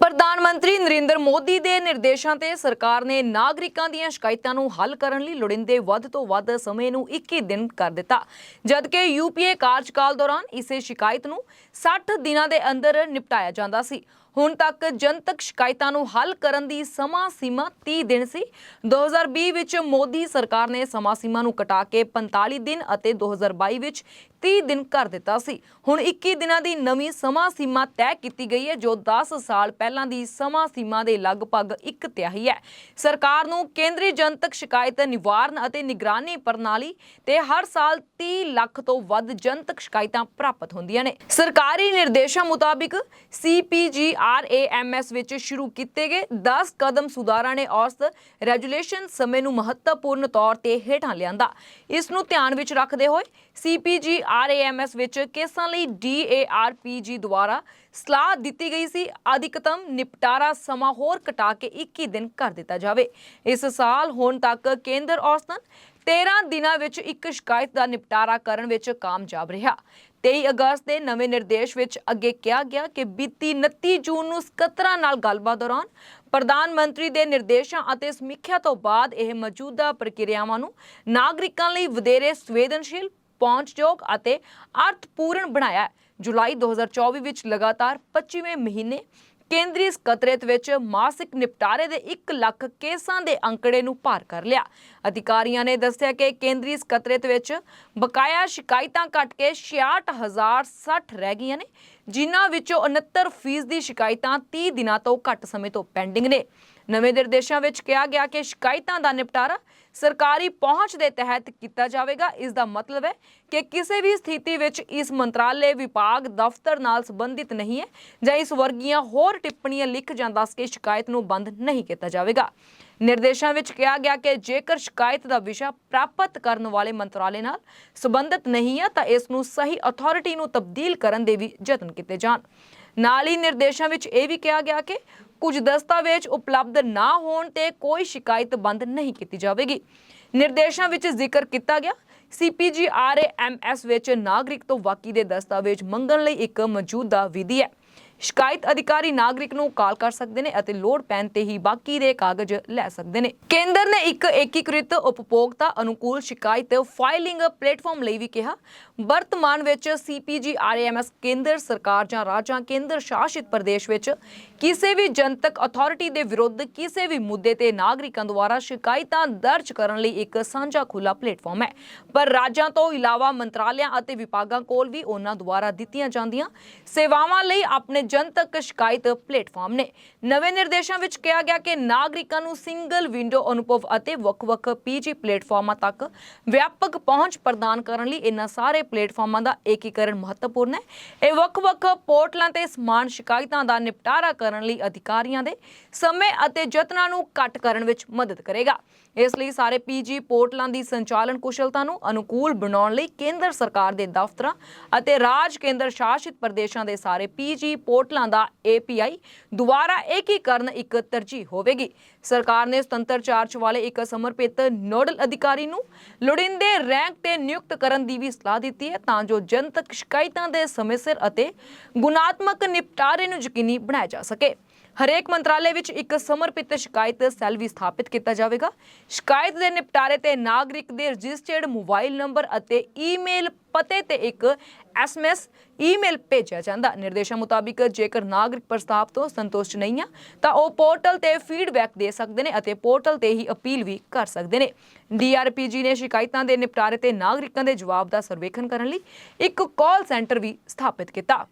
ਪ੍ਰਧਾਨ ਮੰਤਰੀ ਨਰਿੰਦਰ ਮੋਦੀ ਦੇ ਨਿਰਦੇਸ਼ਾਂ ਤੇ ਸਰਕਾਰ ਨੇ ਨਾਗਰਿਕਾਂ ਦੀਆਂ ਸ਼ਿਕਾਇਤਾਂ ਨੂੰ ਹੱਲ ਕਰਨ ਲਈ ਲੋੜੀਂਦੇ ਵੱਧ ਤੋਂ ਵੱਧ ਸਮੇਂ ਨੂੰ 21 ਦਿਨ ਕਰ ਦਿੱਤਾ। ਜਦਕਿ ਯੂਪੀਏ ਕਾਰਜਕਾਲ ਦੌਰਾਨ ਇਸੇ ਸ਼ਿਕਾਇਤ ਨੂੰ 60 ਦਿਨਾਂ ਦੇ ਅੰਦਰ ਨਿਪਟਾਇਆ ਜਾਂਦਾ ਸੀ। ਹੁਣ ਤੱਕ ਜਨਤਕ ਸ਼ਿਕਾਇਤਾਂ ਨੂੰ ਹੱਲ ਕਰਨ ਦੀ ਸਮਾਂ ਸੀਮਾ 30 ਦਿਨ ਸੀ। 2020 ਵਿੱਚ ਮੋਦੀ ਸਰਕਾਰ ਨੇ ਸਮਾਂ ਸੀਮਾ ਨੂੰ ਘਟਾ ਕੇ 45 ਦਿਨ ਅਤੇ 2022 ਵਿੱਚ 30 ਦਿਨ ਕਰ ਦਿੱਤਾ ਸੀ। ਹੁਣ 21 ਦਿਨਾਂ ਦੀ ਨਵੀਂ ਸਮਾਂ ਸੀਮਾ ਤੈਅ ਕੀਤੀ ਗਈ ਹੈ, ਜੋ 10 ਸਾਲ ਪਹਿਲਾਂ ਦੀ ਸਮਾਂ ਸੀਮਾ ਦੇ ਲਗਭਗ ਇੱਕ ਤਿਹਾਈ ਹੈ। ਸਰਕਾਰ ਨੂੰ ਕੇਂਦਰੀ ਜਨਤਕ ਸ਼ਿਕਾਇਤ ਨਿਵਾਰਨ ਅਤੇ ਨਿਗਰਾਨੀ ਪ੍ਰਣਾਲੀ ਤੇ ਹਰ ਸਾਲ 30 ਲੱਖ ਤੋਂ ਵੱਧ ਜਨਤਕ ਸ਼ਿਕਾਇਤਾਂ ਪ੍ਰਾਪਤ ਹੁੰਦੀਆਂ ਨੇ। ਸਰਕਾਰੀ ਨਿਰਦੇਸ਼ਾਂ ਮੁਤਾਬਿਕ CPGRAMS ਵਿੱਚ ਸ਼ੁਰੂ ਕੀਤੇ ਗਏ 10 ਕਦਮ ਸੁਧਾਰਾਂ ਨੇ ਔਸਤ ਰੈਜੂਲੇਸ਼ਨ ਸਮੇਂ ਨੂੰ ਮਹੱਤਵਪੂਰਨ ਤੌਰ ਤੇ ਹੇਠਾਂ ਲਿਆਂਦਾ। ਇਸ ਨੂੰ ਧਿਆਨ ਵਿੱਚ ਰੱਖਦੇ ਹੋਏ CPGRAMS ਵਿੱਚ ਕੇਸਾਂ ਲਈ DARPG ਦੁਆਰਾ ਸਲਾਹ ਦਿੱਤੀ ਗਈ ਸੀ। ਅਧਿਕਤਮ ਨਿਪਟਾਰਾ ਸਮਾਂ ਹੋਰ ਘਟਾ ਕੇ 21 ਦਿਨ ਕਰ ਦਿੱਤਾ ਜਾਵੇ। ਇਸ ਸਾਲ ਹੁਣ ਤੱਕ ਕੇਂਦਰ ਔਸਤਨ 13 ਦਿਨਾਂ ਵਿੱਚ ਇੱਕ ਸ਼ਿਕਾਇਤ ਦਾ ਨਿਪਟਾਰਾ ਕਰਨ ਵਿੱਚ ਕਾਮਯਾਬ ਰਿਹਾ। 23 ਅਗਸਤ ਦੇ ਨਵੇਂ ਨਿਰਦੇਸ਼ ਵਿੱਚ ਅੱਗੇ ਕਿਹਾ ਗਿਆ ਕਿ ਬੀਤੀ 29 ਜੂਨ ਨੂੰ ਸਕੱਤਰਾਂ ਨਾਲ ਗੱਲਬਾਤ ਦੌਰਾਨ ਪ੍ਰਧਾਨ ਮੰਤਰੀ ਦੇ ਨਿਰਦੇਸ਼ਾਂ ਅਤੇ ਸਮੀਖਿਆ ਤੋਂ ਬਾਅਦ ਇਹ ਮੌਜੂਦਾ ਪ੍ਰਕਿਰਿਆਵਾਂ ਨੂੰ ਨਾਗਰਿਕਾਂ ਲਈ ਵਧੇਰੇ ਸੰਵੇਦਨਸ਼ੀਲ, ਪਹੁੰਚਯੋਗ ਅਤੇ ਅਰਥਪੂਰਨ ਬਣਾਇਆ ਹੈ। ਜੁਲਾਈ 2024 ਵਿੱਚ ਲਗਾਤਾਰ 25ਵੇਂ ਮਹੀਨੇ ਕੇਂਦਰੀ ਸਕੱਤਰੇਤ ਵਿੱਚ ਮਾਸਿਕ ਨਿਪਟਾਰੇ ਦੇ 1 ਲੱਖ ਕੇਸਾਂ ਦੇ ਅੰਕੜੇ ਨੂੰ ਪਾਰ ਕਰ ਲਿਆ। ਅਧਿਕਾਰੀਆਂ ਨੇ ਦੱਸਿਆ ਕਿ ਕੇਂਦਰੀ ਸਕੱਤਰੇਤ ਵਿੱਚ ਬਕਾਇਆ ਸ਼ਿਕਾਇਤਾਂ ਘਟ ਕੇ 66060 ਰਹਿ ਗਈਆਂ ਨੇ, ਜਿਨ੍ਹਾਂ ਵਿੱਚੋਂ 69% ਦੀ ਸ਼ਿਕਾਇਤਾਂ 30 ਦਿਨਾਂ ਤੋਂ ਘੱਟ ਸਮੇਂ ਤੋਂ ਪੈਂਡਿੰਗ ਨੇ। ਨਵੇਂ ਨਿਰਦੇਸ਼ਾਂ ਵਿੱਚ ਕਿਹਾ ਗਿਆ ਕਿ ਸ਼ਿਕਾਇਤਾਂ ਦਾ ਨਿਪਟਾਰਾ ਸਰਕਾਰੀ ਪਹੁੰਚ ਦੇ ਤਹਿਤ ਕੀਤਾ ਜਾਵੇਗਾ। ਇਸ ਦਾ ਮਤਲਬ ਹੈ ਕਿ ਕਿਸੇ ਵੀ ਸਥਿਤੀ ਵਿੱਚ ਇਸ ਮੰਤਰਾਲੇ ਵਿਭਾਗ ਦਫ਼ਤਰ ਨਾਲ ਸੰਬੰਧਿਤ ਨਹੀਂ ਹੈ ਜਾਂ ਇਸ ਵਰਗੀਆਂ ਹੋਰ ਟਿੱਪਣੀਆਂ ਲਿਖ ਜਾਂ ਦੱਸ ਕੇ ਸ਼ਿਕਾਇਤ ਨੂੰ ਬੰਦ ਨਹੀਂ ਕੀਤਾ ਜਾਵੇਗਾ। ਨਿਰਦੇਸ਼ਾਂ ਵਿੱਚ ਕਿਹਾ ਗਿਆ ਕਿ ਜੇਕਰ ਸ਼ਿਕਾਇਤ ਦਾ ਵਿਸ਼ਾ ਪ੍ਰਾਪਤ ਕਰਨ ਵਾਲੇ ਮੰਤਰਾਲੇ ਨਾਲ ਸੰਬੰਧਿਤ ਨਹੀਂ ਹੈ, ਤਾਂ ਇਸ ਨੂੰ ਸਹੀ ਅਥਾਰਟੀ ਨੂੰ ਤਬਦੀਲ ਕਰਨ ਦੇ ਵੀ ਯਤਨ ਕੀਤੇ ਜਾਣ। ਨਾਲ ਹੀ ਨਿਰਦੇਸ਼ਾਂ ਵਿੱਚ ਇਹ ਵੀ ਕਿਹਾ ਗਿਆ ਕਿ ਕੁਝ ਦਸਤਾਵੇਜ਼ ਉਪਲਬਧ ਨਾ ਹੋਣ ਤੇ ਕੋਈ ਸ਼ਿਕਾਇਤ ਬੰਦ ਨਹੀਂ ਕੀਤੀ ਜਾਵੇਗੀ। ਨਿਰਦੇਸ਼ਾਂ ਵਿੱਚ ਜ਼ਿਕਰ ਕੀਤਾ ਗਿਆ। CPGRAMS ਵਿੱਚ ਨਾਗਰਿਕ ਤੋਂ ਵਾਕੀ ਦੇ ਦਸਤਾਵੇਜ਼ ਮੰਗਣ ਲਈ ਇੱਕ ਮੌਜੂਦਾ ਵਿਧੀ ਹੈ। ਸ਼ਿਕਾਇਤ ਅਧਿਕਾਰੀ ਨਾਗਰਿਕ ਨੂੰ ਕਾਲ ਕਰ ਸਕਦੇ ਨੇ ਅਤੇ ਲੋੜ ਪੈਣ ਤੇ ਹੀ ਬਾਕੀ ਦੇ ਕਾਗਜ਼ ਲੈ ਸਕਦੇ ਨੇ। ਕੇਂਦਰ ਨੇ ਇੱਕ ਏਕੀਕ੍ਰਿਤ ਉਪਭੋਗਤਾ ਅਨੁਕੂਲ ਸ਼ਿਕਾਇਤ ਫਾਈਲਿੰਗ ਪਲੇਟਫਾਰਮ ਲਈ ਵੀ ਕਿਹਾ। ਵਰਤਮਾਨ ਵਿੱਚ CPGRAMS ਕੇਂਦਰ ਸਰਕਾਰ ਜਾਂ ਰਾਜਾਂ ਕੇਂਦਰ ਸ਼ਾਸਿਤ ਪ੍ਰਦੇਸ਼ ਵਿੱਚ ਕਿਸੇ ਵੀ ਜਨਤਕ ਅਥਾਰਟੀ ਦੇ ਵਿਰੁੱਧ ਕਿਸੇ ਵੀ ਮੁੱਦੇ ਤੇ ਨਾਗਰਿਕਾਂ ਦੁਆਰਾ ਸ਼ਿਕਾਇਤਾਂ ਦਰਜ ਕਰਨ ਲਈ ਇੱਕ ਸਾਂਝਾ ਖੁੱਲਾ ਪਲੇਟਫਾਰਮ ਹੈ। ਪਰ ਰਾਜਾਂ ਤੋਂ ਇਲਾਵਾ ਮੰਤਰਾਲਿਆਂ ਅਤੇ ਵਿਭਾਗਾਂ ਕੋਲ ਵੀ ਉਹਨਾਂ ਦੁਆਰਾ ਦਿੱਤੀਆਂ ਜਾਂਦੀਆਂ। ਸੇਵਾਵਾਂ ਲਈ ਆਪਣੇ ਜਨਤਕ ਸ਼ਿਕਾਇਤ ਪਲੇਟਫਾਰਮ ਨੇ। ਨਵੇਂ ਨਿਰਦੇਸ਼ਾਂ ਵਿੱਚ ਕਿਹਾ ਗਿਆ ਕਿ ਨਾਗਰਿਕਾਂ ਨੂੰ ਸਿੰਗਲ ਵਿੰਡੋ ਅਨੁਭਵ ਅਤੇ ਵੱਖ-ਵੱਖ ਪੀਜੀ ਪਲੇਟਫਾਰਮਾਂ ਤੱਕ ਵਿਆਪਕ ਪਹੁੰਚ ਪ੍ਰਦਾਨ ਕਰਨ ਲਈ ਇਹਨਾਂ ਸਾਰੇ ਪਲੇਟਫਾਰਮਾਂ ਦਾ ਏਕੀਕਰਨ ਮਹੱਤਵਪੂਰਨ ਹੈ। ਇਹ ਵੱਖ-ਵੱਖ ਪੋਰਟਲਾਂ ਤੇ ਸਮਾਨ ਸ਼ਿਕਾਇਤਾਂ ਦਾ ਨਿਪਟਾਰਾ ਕਰਨ ਲਈ ਅਧਿਕਾਰੀਆਂ ਦੇ ਸਮੇਂ ਅਤੇ ਯਤਨਾਂ ਨੂੰ ਘੱਟ ਕਰਨ ਵਿੱਚ ਮਦਦ ਕਰੇਗਾ। ਇਸ ਲਈ ਸਾਰੇ ਪੀਜੀ ਪੋਰਟਲਾਂ ਦੀ ਸੰਚਾਲਨ ਕੁਸ਼ਲਤਾ ਨੂੰ ਅਨੁਕੂਲ ਬਣਾਉਣ ਲਈ ਕੇਂਦਰ ਸਰਕਾਰ ਦੇ ਦਫ਼ਤਰਾਂ ਅਤੇ ਰਾਜ ਕੇਂਦਰ ਸ਼ਾਸਿਤ ਪ੍ਰਦੇਸ਼ਾਂ ਦੇ ਸਾਰੇ ਪੀਜੀ ਪੋਰਟਲਾਂ ਦਾ API ਦੁਆਰਾ ਏਕੀਕਰਨ ਇੱਕ ਤਰਜੀਹ ਹੋਵੇਗੀ। ਸਰਕਾਰ ਨੇ ਸੁਤੰਤਰ ਚਾਰਜ ਵਾਲੇ ਇੱਕ ਸਮਰਪਿਤ ਨੋਡਲ ਅਧਿਕਾਰੀ ਨੂੰ ਲੋੜੀਂਦੇ ਰੈਂਕ ਤੇ ਨਿਯੁਕਤ ਕਰਨ ਦੀ ਵੀ ਸਲਾਹ ਦਿੱਤੀ ਹੈ ਤਾਂ ਜੋ ਜਨਤਕ ਸ਼ਿਕਾਇਤਾਂ ਦੇ ਸਮੇਂ ਸਿਰ ਅਤੇ ਗੁਣਾਤਮਕ ਨਿਪਟਾਰੇ ਨੂੰ ਯਕੀਨੀ ਬਣਾਇਆ ਜਾ ਸਕੇ। ਹਰੇਕ ਮੰਤਰਾਲੇ ਵਿੱਚ ਇੱਕ ਸਮਰਪਿਤ ਸ਼ਿਕਾਇਤ ਸੈੱਲ ਵੀ ਸਥਾਪਿਤ ਕੀਤਾ ਜਾਵੇਗਾ। ਸ਼ਿਕਾਇਤ ਦੇ ਨਿਪਟਾਰੇ ਤੇ ਨਾਗਰਿਕ ਦੇ ਰਜਿਸਟਰਡ ਮੋਬਾਈਲ ਨੰਬਰ ਅਤੇ ਈਮੇਲ ਪਤੇ ਤੇ ਇੱਕ ਐਸਐਮਐਸ ਈਮੇਲ ਭੇਜਿਆ ਜਾਂਦਾ। ਨਿਰਦੇਸ਼ਾਂ ਮੁਤਾਬਿਕ ਜੇਕਰ ਨਾਗਰਿਕ ਪ੍ਰਸਤਾਵ ਤੋਂ ਸੰਤੁਸ਼ਟ ਨਹੀਂ ਆ, ਤਾਂ ਉਹ ਪੋਰਟਲ ਤੇ ਫੀਡਬੈਕ ਦੇ ਸਕਦੇ ਨੇ ਅਤੇ ਪੋਰਟਲ ਤੇ ਹੀ ਅਪੀਲ ਵੀ ਕਰ ਸਕਦੇ ਨੇ। ਡੀਆਰਪੀਜੀ ਨੇ ਸ਼ਿਕਾਇਤਾਂ ਦੇ ਨਿਪਟਾਰੇ ਤੇ ਨਾਗਰਿਕਾਂ ਦੇ ਜਵਾਬ ਦਾ ਸਰਵੇਖਣ ਕਰਨ ਲਈ ਇੱਕ ਕਾਲ ਸੈਂਟਰ ਵੀ ਸਥਾਪਿਤ ਕੀਤਾ।